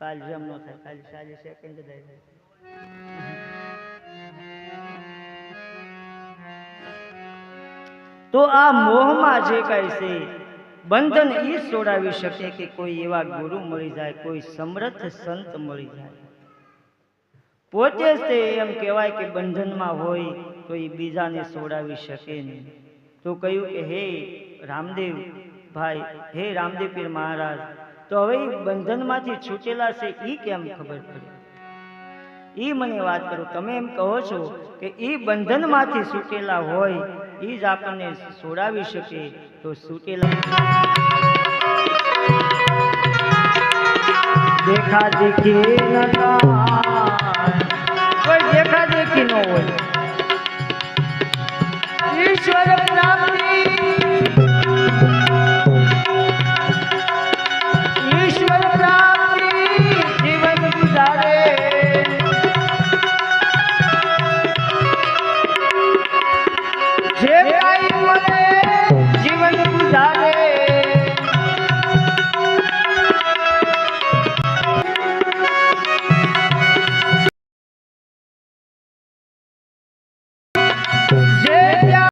કાલ જેમ થાય ખાલી ચાલીસ સેકન્ડ જ તો આ મોહમાં જે કાંઈ છે, બંધન એ છોડાવી શકે કે કોઈ એવા ગુરુ મળી જાય, કોઈ સમર્થ સંત મળી જાય. પોતે એમ કહેવાય કે બંધનમાં હોય તો એ બીજાને છોડાવી શકે નહીં. તો કહ્યું કે હે રામદેવ ભાઈ, હે રામદેવ પીર મહારાજ તો હવે એ બંધનમાંથી છૂટેલા છે એ કેમ ખબર પડે? એ મને વાત કરો, તમે એમ કહો છો કે એ બંધનમાંથી છૂટેલા હોય એ જ આપણને છોડાવી શકે તો છૂટેલા દેખા દેખી દેખા દેખી ન હોય. সে